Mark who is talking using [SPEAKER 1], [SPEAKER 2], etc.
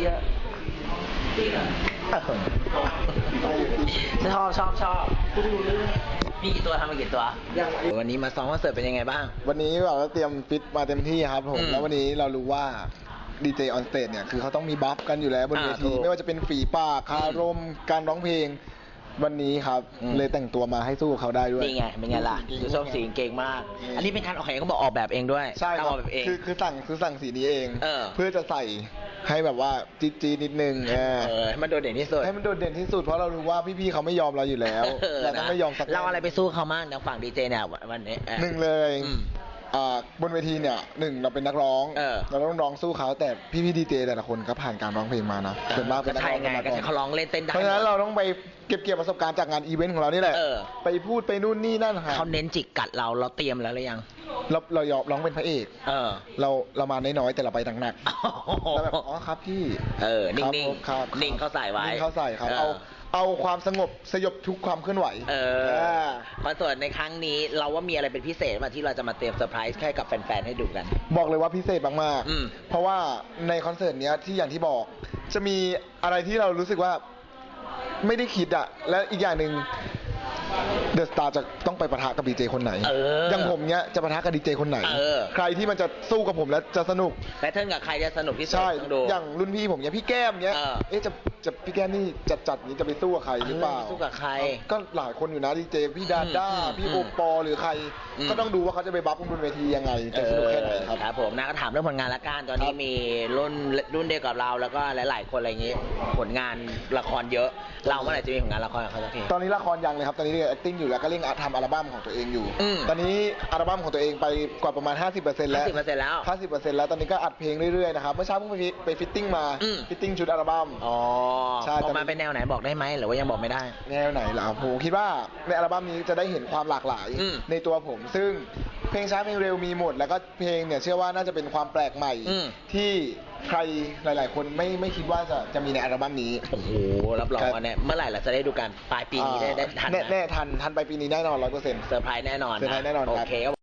[SPEAKER 1] เยอะชอบชอบชอบมีกี่ตัวทำมากี่ตัว วันนี้มาซ้อมคอนเสิร์ตเป็นยังไงบ้าง
[SPEAKER 2] วันนี้แบบว่าเตรียมฟิตมาเต็มที่ครับผม
[SPEAKER 1] อืม
[SPEAKER 2] แล้ววันนี้เรารู้ว่าดีเจออนสเตจเนี่ย คือเขาต้องมีบัฟกันอยู่แล้วบน
[SPEAKER 1] อ่า
[SPEAKER 2] เว
[SPEAKER 1] ถู
[SPEAKER 2] ที
[SPEAKER 1] ก
[SPEAKER 2] ไม่ว่าจะเป็นฝีปากคารม การร้องเพลง วันนี้ครับ
[SPEAKER 1] อืม
[SPEAKER 2] เลยแต่งตัวมาให้สู้กับเขาได้ด้วย
[SPEAKER 1] นี่ไง เป็นไงล่ะดูส้มสีเก่งมาก อันนี้เป็นการออกแบบเขาบอกออกแบบเองด้วย
[SPEAKER 2] ใช่ค
[SPEAKER 1] การ
[SPEAKER 2] รั
[SPEAKER 1] อบอกแบบเอง
[SPEAKER 2] คือคือสั่งคือสั่งสีนี้เอง
[SPEAKER 1] เออ
[SPEAKER 2] อจะใส่ ให้แบบว่าจี๊ดจี๊ดนิดนึงเออ
[SPEAKER 1] เออให้มันโดดเด่นที่สุด
[SPEAKER 2] ให้มันโดดเด่นที่สุดเพราะเรารู้ว่าพี่ๆเขาไม่ยอมเราอยู่แล้ว
[SPEAKER 1] เออ
[SPEAKER 2] เราต้อง
[SPEAKER 1] นะ
[SPEAKER 2] ไม่ยอมสัก
[SPEAKER 1] เราอะไรไปสู้เขามากทางฝั่งดีเจเนี่ยวันนี้เออ
[SPEAKER 2] หนึ่งเลย
[SPEAKER 1] อืม
[SPEAKER 2] อ่าบนเวทีเนี่ยหนึ่งเราเป็นนักร้อง
[SPEAKER 1] เออ
[SPEAKER 2] เราต้องร้องสู้เขาแต่พี่ๆดีเจแต่ละคนก็ผ่านการร้องเพลงมานะส่วนมากเป็
[SPEAKER 1] ก็
[SPEAKER 2] นนัก
[SPEAKER 1] ใช่
[SPEAKER 2] ร้อง
[SPEAKER 1] ไง
[SPEAKER 2] กันมา
[SPEAKER 1] ก็
[SPEAKER 2] ก่อ
[SPEAKER 1] ใช่
[SPEAKER 2] น
[SPEAKER 1] เขาร้องเล่นเต้นได้
[SPEAKER 2] เพราะฉะนั้นเราต้องไปเก็บเกี่ยวประสบการณ์จากงานอีเวนต์ของเรานี่แหละ
[SPEAKER 1] เออ
[SPEAKER 2] ไปพูดไปนู่นนี่นั่นหา
[SPEAKER 1] เขาเน้นจิกกัดเราเราเตรียมแล้วหรือยัง
[SPEAKER 2] เราเรายอมร้องเป็นพระเอก
[SPEAKER 1] เออ
[SPEAKER 2] เราเรามาน้อยๆแต่เราไปหนักๆแล้วแบบอ๋อครับพี่
[SPEAKER 1] เออนิ่งๆ
[SPEAKER 2] ครับผมครับ
[SPEAKER 1] นิ่งเข้าใส่ไว้
[SPEAKER 2] นิ่งเข้าใส่ครับ
[SPEAKER 1] เออ
[SPEAKER 2] เอาเอาความสงบสยบทุกความเคลื่อนไหว
[SPEAKER 1] เออ
[SPEAKER 2] อ่า
[SPEAKER 1] คอนเสิร์ตในครั้งนี้เราว่ามีอะไรเป็นพิเศษมาที่เราจะมาเตรียมเซอร์ไพรส์ให้กับแฟนๆให้ดูกัน
[SPEAKER 2] บอกเลยว่าพิเศษมาก
[SPEAKER 1] อืม
[SPEAKER 2] ๆเพราะว่าในคอนเสิร์ตเนี้ยที่อย่างที่บอก จะมีอะไรที่เรารู้สึกว่าไม่ได้คิดอะและอีกอย่างหนึ่ง เดอะสตาร์จะต้องไปปะทะกับดีเจคนไหน
[SPEAKER 1] เออ
[SPEAKER 2] อ ย่างผมเนี้ยจะปะทะกับดีเจคนไหน
[SPEAKER 1] เออ
[SPEAKER 2] ใครที่มันจะสู้กับผมแล้วจะสนุก
[SPEAKER 1] แพทเทิร์นกับใครจะสนุกที่สุด
[SPEAKER 2] ใช่
[SPEAKER 1] ต้องดู
[SPEAKER 2] อย่างรุ่นพี่ผมเนี้ยพี่แก้มเนี้ย
[SPEAKER 1] เออ
[SPEAKER 2] เอ๊ะจะจะพี่แก้มนี่จัดจัดๆนี้จะไปสู้กับใครหรือเปล่า
[SPEAKER 1] เออสู้กับใคร
[SPEAKER 2] ก็หลายคนอยู่นะดีเจพี่ดาด้า
[SPEAKER 1] อืม
[SPEAKER 2] พี่
[SPEAKER 1] อืม
[SPEAKER 2] โอปอล์หรือใคร
[SPEAKER 1] อืม
[SPEAKER 2] ก็ต้องดูว่าเขาจะไปบัฟบนเวทียังไงจะสนุกแค่ไหนครับ
[SPEAKER 1] ครับผมนะก็ถามเรื่องผลงานละกันตอนนี้
[SPEAKER 2] ครับ
[SPEAKER 1] มีรุ่นรุ่นเดียวกับเราแล้วก็หลาย ๆ คนอะไรอย่างงี้ ผลงานละครเยอะ เราเมื่อไหร่จะมีผลงานละครกับเขาสักที
[SPEAKER 2] ตอนนี้ละครยังเลยครับ ตอนนี้เรียน acting อยู่แล้วก็เร่งทำอัลบั้มของตัวเองอยู่
[SPEAKER 1] อืม
[SPEAKER 2] ตอนนี้อัลบั้มของตัวเองไปกว่าประมาณ 50%แล้ว
[SPEAKER 1] 50%แล้ว
[SPEAKER 2] 50%แล้วตอนนี้ก็อัดเพลงเรื่อยๆนะครับเมื่อเช้าเพิ่งไปฟิไปฟิตติ้งมา
[SPEAKER 1] อืม
[SPEAKER 2] ฟิตติ้งชุดอัลบั้ม
[SPEAKER 1] อ๋อ
[SPEAKER 2] ใช่
[SPEAKER 1] อ
[SPEAKER 2] ต
[SPEAKER 1] อ
[SPEAKER 2] อน
[SPEAKER 1] ก
[SPEAKER 2] นี้
[SPEAKER 1] มาเป็นแนวไหนบอกได้ไหมหรือว่ายังบอกไม่ได้
[SPEAKER 2] แนวไหนล่ะผมคิดว่าในอัลบั้มนี้จะได้เห็นความหลากหลาย
[SPEAKER 1] อืม
[SPEAKER 2] ในตัวผม ซึ่งเพลงช้าเพลงเร็วมีหมด แล้วก็เพลงเนี่ยเชื่อว่าน่าจะเป็นความแปลกใหม่
[SPEAKER 1] อืม
[SPEAKER 2] ที่ ใครหลาย ๆ คนไม่ไม่คิดว่าจะจะมีในอัลบั้มนี้
[SPEAKER 1] โอ้โห รับรองว่าเนี่ยเมื่อไหร่เราจะได้ดูกันปลายปีนี้ได้ได้ทัน
[SPEAKER 2] แน่
[SPEAKER 1] ไหม
[SPEAKER 2] แน่ทันทันไปปีนี้แน่นอนร้อยเปอร์เซ็นต์
[SPEAKER 1] เซอร์ไพรส์แน่นอน
[SPEAKER 2] เซอร์ไพรส์แน่นอนครับ
[SPEAKER 1] โอเคครับ